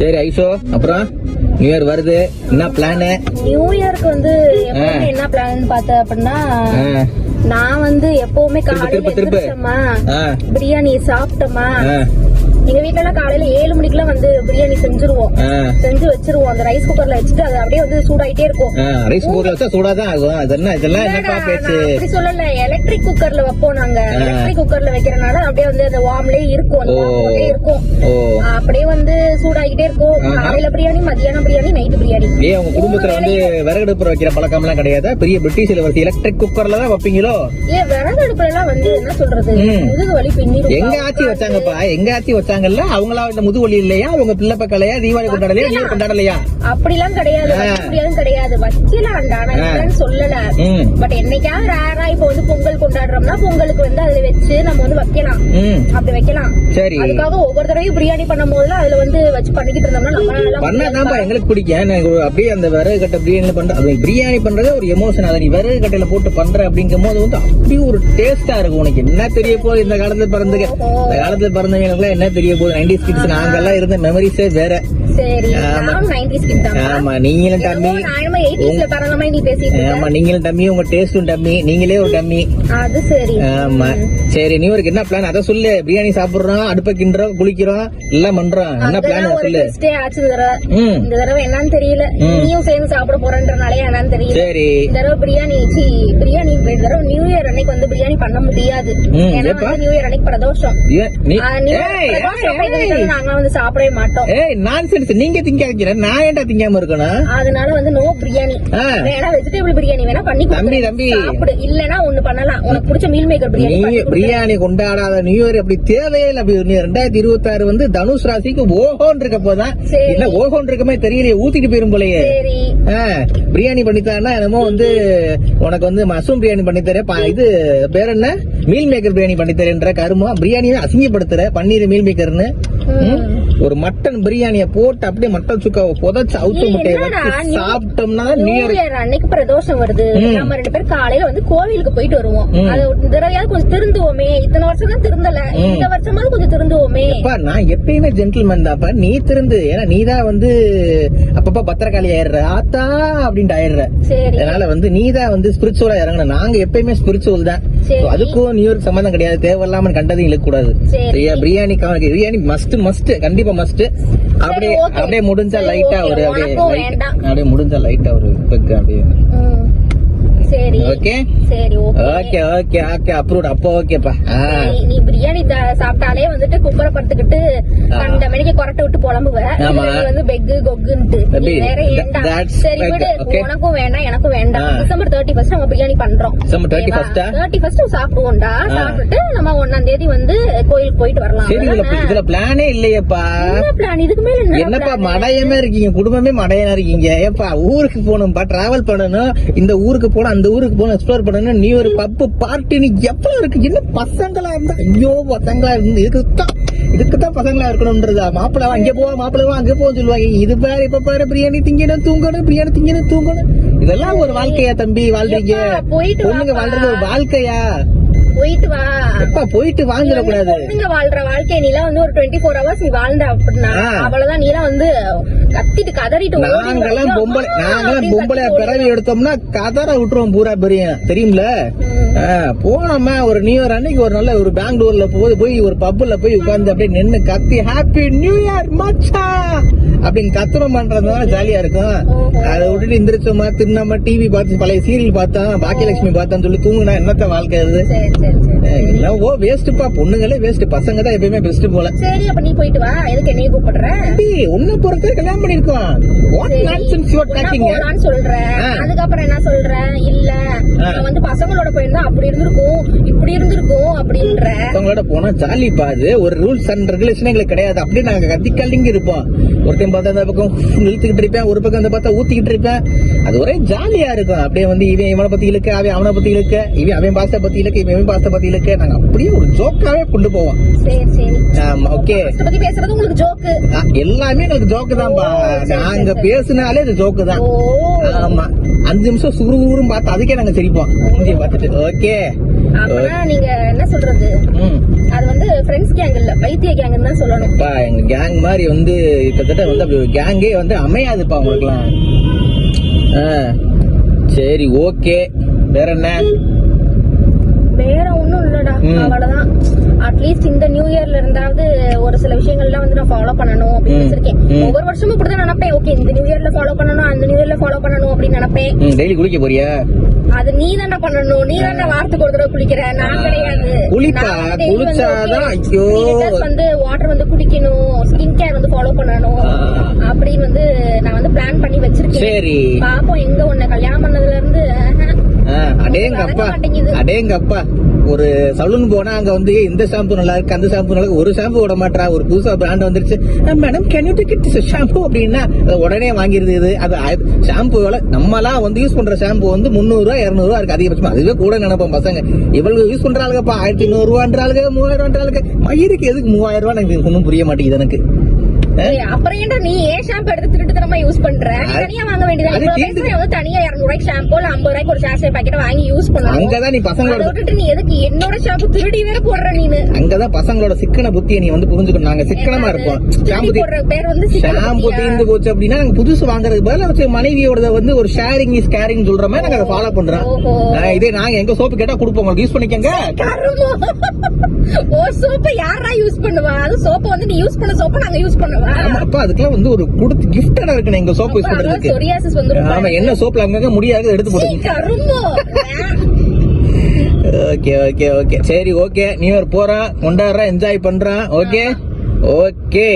சரி ஐசோ அப்புறம் new year வருது. என்ன பிளானு நியூ இயர்க்கு வந்து எப்பவுமே என்ன பிளான் பார்த்த அப்படின்னா நான் வந்து எப்பவுமே காலையில திருப்பு, பிரியாணி சாப்பிட்டோமா எங்க வீட்ல எல்லாம் காலையில ஏழு மணிக்கெல்லாம் வந்து பிரியாணி செஞ்சுருவோம். செஞ்சு வச்சிருவோம். அந்த ரைஸ் குக்கர்ல வச்சுட்டு அது அப்படியே வந்து சூடாயிட்டே இருக்கும். ரைஸ் குக்கர்ல வச்சா சூடாதான் ஆகும். அது என்ன இதெல்லாம் என்னப்பா பேச்சு? அப்படி சொல்லல. எலக்ட்ரிக் குக்கர்ல வைப்போம் நாங்க. எலக்ட்ரிக் குக்கர்ல வைக்கிறனால அப்படியே வந்து அந்த வார்ம்லயே இருக்கும். போட்டே இருக்கும். அப்படியே வந்து சூடாகிட்டே இருக்கும். காலையில பிரியாணி மத்தியானம் பிரியாணி நைட்டு பிரியாணி. ஏன் உங்க குடும்பத்துல வந்து விறகடுப்புற வைக்கிற பழக்கம்லாம் கிடையாதா? பெரிய பிரிட்டிஷ் இளவரசி எலக்ட்ரிக் குக்கர்ல தான் வைப்பீங்களோ? ஏன் விறகு அடுப்புல எல்லாம் வந்து என்ன சொல்றது. முதுகு வலி பின்னிரும் எங்க ஆட்சி வச்சாங்கப்பா? எங்க ஆட்சி வச்சாங்கல்ல அவங்களா இந்த முதுவலி இல்லையா? அவங்க பிள்ளை பக்கலையா தீபாவளி கொண்டாடலையா நீ கொண்டாடலையா? அப்படிலாம் கிடையாது. அப்படியும் கிடையாது. வைக்கலாம்டா நான் சொல்லல. பட் என்னைக்காவது ரேரா இப்ப வந்து பொங்கல் கொண்டாடுறோம்னா பொங்கலுக்கு வந்து அதுல வச்சு நம்ம வந்து வைக்கலாம். அப்படி வைக்கலாம். சரி. அதுக்காக ஒவ்வொரு தடவையும் பிரியாணி பண்ணும் போதுல அதுல வந்து வச்சு பண்ணிக்கிட்டு இருந்தோம்னா நம்ம பண்ணாதான்ப்பா எங்களுக்கு பிடிக்கும். அப்படியே அந்த விறகு கட்டை பிரியாணி பண்ற அது பிரியாணி பண்றதே ஒரு எமோஷன் அதை நீ விறகு கட்டையில போட்டு பண்ற அப்படிங்கும் போது வந்து அப்படியே ஒரு டேஸ்டா இருக்கும் உனக்கு. என்ன தெரிய போகுது இந்த காலத்துல பிறந்துக்க இந்த காலத்துல பிறந்தவங்களுக்கு என்ன தெரிய போகுது. நைன்டி கிட்ஸ் நாங்கெல்லாம் இருந்த மெமரிஸே வேற. நைன்டிஸ் ஆமா. நீங்களும் டம்மி. நீ. ஆமா நீங்களும் டம்மி உங்க டேஸ்டும் டம்மி. நீங்களே ஒரு டம்மி. ஆமா. சரி நியூ இயர்க்கு என்ன பிளான் அதை சொல்லு. பிரியாணி சாப்பிடுறோம் அடுப்ப கிண்டுறோம் குளிக்கிறோம் எல்லாம் பண்றோம். என்ன பிளான் ஒரு சொல்லு? இந்த தடவை. ம். இந்த தடவை என்னன்னு தெரியல. நீயும் சேர்ந்து சாப்பிட போறன்றனாலே என்னன்னு தெரியல. சரி. தடவை பிரியாணி பிரியாணி தடவை நியூ இயர் அன்னைக்கு வந்து பிரியாணி பண்ண முடியாது. ஏன்னா? வந்து நியூ இயர் அன்னைக்கு பிரதோஷம். நாங்க வந்து சாப்பிடவே மாட்டோம். ஏய் நான்சென்ஸ் நீங்க திங்காதீங்க நான் ஏன்டா திங்காம இருக்கணும்? அதனால வந்து நோ பிரியாணி. வேணா வெஜிடபிள் பிரியாணி வேணா பண்ணி தம்பி. தம்பி. இல்லனா ஒண்ணு பண்ணலாம். உனக்கு பிடிச்ச மீல் மேக்கர் பிரியாணி. பிரியாணி கொண்டாடாத. நியூ இயர் அப்படி தேவையே இல்ல. அப்படி ரெண்டாயிரத்தி இருபத்தி ஆறு வந்து தனுஷ் ராசிக்கு ஓஹோன் இருக்க போதான். என்ன ஓஹோன் இருக்கமே தெரியலையே. ஊத்திட்டு போயிரும் போலயே. பிரியாணி பண்ணித்தானா என்னமோ வந்து உனக்கு வந்து மஷ்ரூம் பிரியாணி பண்ணி தரேன் பா- இது பேர் என்ன மீல் மேக்கர் பிரியாணி பண்ணி தரேன்ற கருமம் பிரியாணியை அசிங்கப்படுத்துற பன்னீர் மீல் மேக்கர்னு? ஒரு மட்டன் பிரியாணிய போட்டு அப்படியே மட்டன் சுக்காவை புதைச்சு அவுத்து முட்டையை வச்சு சாப்பிட்டோம்னா நியூ அன்னைக்கு பிரதோஷம் வருது. நம்ம ரெண்டு பேரும் காலையில வந்து கோவிலுக்கு போயிட்டு வருவோம். அது தடவையாவது கொஞ்சம் திருந்துவோமே. இத்தனை வருஷம் தான் திருந்தல. இந்த வருஷமாவது கொஞ்சம் திருந்துவோமே. அப்பா நான் எப்பயுமே ஜென்டில்மேன் தான்ப்பா. நீ திருந்து ஏன்னா நீ தான் வந்து அப்பப்ப பத்திரக்காளி ஆயிடுற. ஆத்தா அப்படின்ட்டு ஆயிடுற. அதனால வந்து நீ தான் வந்து ஸ்பிரிச்சுவலா இறங்கணும் நாங்க எப்பயுமே ஸ்பிரிச்சுவல் தான். அதுக்கும் நியூ இயர் சம்பந்தம் கிடையாது தேவையில்லாம கண்டதையும் இழுக்க கூடாது சரி. சரியா பிரியாணி பிரியாணி மஸ்ட் மஸ்ட் கண்டிப்பா மஸ்ட் அப்படியே. அப்படியே முடிஞ்சா லைட்டா. ஒரு அப்படியே. அப்படியே முடிஞ்சா லைட்டா ஒரு பெக் அப்படியே. சரி. ஓகே சரி ஓகே ஓகே ஓகே அப்ரூவ்ட் அப்போ ஓகேப்பா நீ பிரியாணி சாப்பிட்டாலே வந்துட்டு குக்கரை படுத்துக்கிட்டு கண்ட மணிக்கு கொரட்டை விட்டு புலம்புவ. வந்து பெக்கு கொக்குன்ட்டு. வேற ஏன்டா சரி விடு. உனக்கும் வேண்டாம் எனக்கும் வேண்டாம். டிசம்பர் தேர்ட்டி ஃபர்ஸ்ட் நம்ம பிரியாணி பண்றோம். December 31st ஆ? தேர்ட்டி ஃபர்ஸ்ட் சாப்பிடுவோம்டா. சாப்பிட்டுட்டு நம்ம ஒன்னாம் தேதி வந்து கோயிலுக்கு போயிட்டு வரலாம். சரி இதுல பிளானே இல்லையேப்பா. பிளான் இதுக்கு மேல என்ன என்னப்பா? மடையமே இருக்கீங்க? குடும்பமே மடையனா இருக்கீங்க? ஏப்பா ஊருக்கு போகணும்பா டிராவல் பண்ணணும். இந்த ஊருக்கு போகணும் அந்த ஊருக்கு போகணும் எக்ஸ்ப்ளோர் பண்ணணும் நியூ இயர் பப்பு பார்ட்டின்னு எவ்வளவு இருக்கு? என்ன பசங்களா இருந்தா? ஐயோ பசங்களா இருந்து இதுக்கு தான் இதுக்கு தான் பசங்களா இருக்கணும்ன்றதா? மாப்பிளவா அங்க போவா மாப்பிளவா அங்க போக சொல்லுவாங்க. இது பாரு இப்ப பாரு பிரியாணி திங்கணும் தூங்கணும் பிரியாணி திங்கணும் தூங்கணும். இதெல்லாம் ஒரு வாழ்க்கையா தம்பி வாழ்றீங்க? பொண்ணுங்க. வாழ்றது ஒரு வாழ்க்கையா? போயிட்டு வா. எப்பா போயிட்டு வாழ்ந்துட கூடாது பொண்ணுங்க வாழ்ற வாழ்க்கை நீலாம் வந்து ஒரு டுவெண்ட்டி ஃபோர் ஹவர்ஸ் நீ வாழ்ந்த அப்படின்னா. அவ்வளவுதான் நீலாம் வந்து கத்திட்டு கதறிட்டு நாங்கெல்லாம் பொம்பளை நாங்கெல்லாம் பொம்பளை பிறவி எடுத்தோம்னா கதற விட்டுருவோம் பூரா பெரிய. தெரியும்ல? போனோமா ஒரு நியூ இயர் அன்னைக்கு ஒரு நல்ல ஒரு பெங்களூர்ல போய் போய் ஒரு பப்ல போய் உட்கார்ந்து அப்படியே நின்னு கத்தி ஹாப்பி நியூ இயர் மச்சா! அப்படின்னு கத்துனம் பண்றதுனால ஜாலியா இருக்கும். அதை விட்டுட்டு எந்திரிச்சோமா தின்னோமா டிவி பார்த்து பழைய சீரியல் பார்த்தோம் பாக்கியலட்சுமி பார்த்தோம்னு சொல்லி தூங்குனா என்னத்த வாழ்க்கை அது? எல்லாம் ஓ வேஸ்ட்ப்பா பொண்ணுங்களே வேஸ்ட் பசங்க தான் எப்பயுமே பெஸ்ட் போல. சரி அப்ப நீ போயிட்டு வா. எதுக்கு என்னைய கூப்பிடுற? தம்பி, உன்னை பொறுத்த கல்யாணம் பண்ணிருக்கோம் what. Nonsense you are talking போலான்னு சொல்றேன் ஆ. அதுக்கப்புறம் என்ன சொல்ற? இல்ல. நான் வந்து பசங்களோட போயிருந்தா அப்படி இருந்திருக்கும். இப்படி இருந்திருக்கும் அப்படின்ற மத்தவங்களோட போனா ஜாலி பாது ஒரு ரூல்ஸ் அண்ட் ரெகுலேஷன் எங்களுக்கு கிடையாது. அப்படியே நாங்க கத்தி கல்லிங்க இருப்போம். ஒருத்தன் பார்த்தா அந்த பக்கம் இழுத்துக்கிட்டு இருப்பேன். ஒரு பக்கம் அந்த பார்த்தா ஊத்திக்கிட்டு இருப்பேன். அது ஒரே ஜாலியா இருக்கும். அப்படியே வந்து இவன் இவனை பத்தி இழுக்க அவன் அவனை பத்தி இழுக்க இவன் அவன் பாஸ்த பத்தி இழுக்க இவன் இவன் பாஸ்த பத்தி இழுக்க. நாங்க அப்படியே ஒரு ஜோக்காவே கொண்டு போவோம். சரி சரி. ஆமா ஓகே எல்லாமே எங்களுக்கு ஜோக்கு தான்பா. ஓ, சரி, நாங்க சரி. பேசினாலே அது ஜோக்கு தான். ஓ. ஆமா. அஞ்சு நிமிஷம் சுறுசுறுன்னு பார்த்து அதுக்கே நாங்க சிரிப்போம். பார்த்துட்டு. ஓகே நீங்க என்ன சொல்றது? அது வந்து ஃப்ரெண்ட்ஸ் கேங் இல்ல பைத்திய கேங் தான் சொல்லணும். அப்பா எங்க கேங் மாதிரி வந்து கிட்டத்தட்ட வந்து அப்படி ஒரு கேங்கே வந்து அமையாதுப்பா உங்களுக்குலாம் ஆ, சரி ஓகே. வேற என்ன? வேற ஒண்ணும் இல்லடா. அவ்வளவுதான். அட்லீஸ்ட் இந்த நியூ இயர்ல இருந்தாவது ஒரு சில விஷயங்கள்லாம் வந்து நான் ஃபாலோ பண்ணணும் அப்படின்னு. வச்சிருக்கேன். ஒவ்வொரு வருஷமும் இப்படிதான் நினைப்பேன். ஓகே இந்த நியூ இயர்ல ஃபாலோ பண்ணணும் அந்த நியூ இயர்ல ஃபாலோ பண்ணணும் அப்படின்னு நினைப்பேன். டெய்லி குளிக்க போறியா? அது நீ தானே பண்ணணும். நீ தானே வாரத்துக்கு ஒரு தடவை குளிக்கிற. நான் கிடையாது. குளிப்பா, குளிச்சாதான் ஐயோ. வந்து வாட்டர் வந்து குடிக்கணும். ஸ்கின் கேர் வந்து ஃபாலோ பண்ணணும். ஆ. அப்படின்னு வந்து நான் வந்து பிளான் பண்ணி வச்சிருக்கேன். சரி. பாப்போம் எங்க உன்னை கல்யாணம் பண்ணதுல இருந்து. ஆஹா. ஆ, ஒரு சலூன் போனா அங்க வந்து இந்த ஷாம்பு நல்லா இருக்கு அந்த ஷாம்பு நல்லா இருக்கு. ஒரு ஷாம்பு விட மாட்டா ஒரு புதுசா பிராண்ட் வந்துருச்சு. Madam can you take it shampoo அப்படின்னா உடனே வாங்கிருது இது. அது ஷாம்பு விலை நம்மலாம் வந்து யூஸ் பண்ற ஷாம்பு வந்து முந்நூறுரூவா ரூபா இருநூறு ரூபா இருக்கு அதிகபட்சமா. அதுவே கூட நினைப்போம் பசங்க. இவ்வளவு யூஸ் பண்றாளுங்கப்பா ஆயிரத்தி ஐநூறு ரூபான்றாளுங்க மூவாயிரம் ரூபான்றாளுங்க. மயிருக்கு எதுக்கு மூவாயிரம் ரூபா எனக்கு ஒன்றும் புரிய மாட்டேங்குது எனக்கு. அப்புறம் ஏன்டா நீ ஏன் ஷாம்பு எடுத்து திருட்டு தரமா யூஸ் பண்ற தனியா வாங்க வேண்டியது இவ்வளவு பேசுற வந்து தனியா இருநூறு ரூபாய்க்கு ஷாம்பு இல்ல ஐம்பது ரூபாய்க்கு ஒரு சாசே பாக்கெட் வாங்கி யூஸ் பண்ணணும். அங்கதான் நீ பசங்களோட விட்டுட்டு நீ எதுக்கு என்னோட ஷாம்பு திருடி வேற போடுற நீனு? அங்கதான் பசங்களோட சிக்கன புத்தியை நீ வந்து புரிஞ்சுக்கணும். நாங்க சிக்கனமா இருப்போம். ஷாம்பு போடுற பேர் வந்து சிக்கன ஷாம்பு? தீர்ந்து போச்சு அப்படின்னா நாங்க புதுசு வாங்குறதுக்கு பதிலா வச்சு மனைவியோட வந்து ஒரு ஷேரிங் இஸ் கேரிங் சொல்ற மாதிரி நாங்க அதை ஃபாலோ பண்றோம். இதே நாங்க எங்க சோப்பு கேட்டா கொடுப்போம். உங்களுக்கு யூஸ் பண்ணிக்கங்க. ஓ சோப்ப யாரா யூஸ் பண்ணுவா? அது சோப்ப வந்து நீ யூஸ் பண்ண சோப்ப நாங்க யூஸ் பண்ணுவா? அப்பா அதுக்கெல்லாம் வந்து ஒரு கொடுத்து கிஃப்டடா இருக்கு எங்க சோப்பு யூஸ் பண்றதுக்கு. ஆமா என்ன சோப்புல அங்கங்க முடியாது எடுத்து போடுங்க ஓகே ஓகே ஓகே. சரி ஓகே. நியூ இயர் போறான் கொண்டாடுறான் என்ஜாய் பண்றான் ஓகே? ஓகே.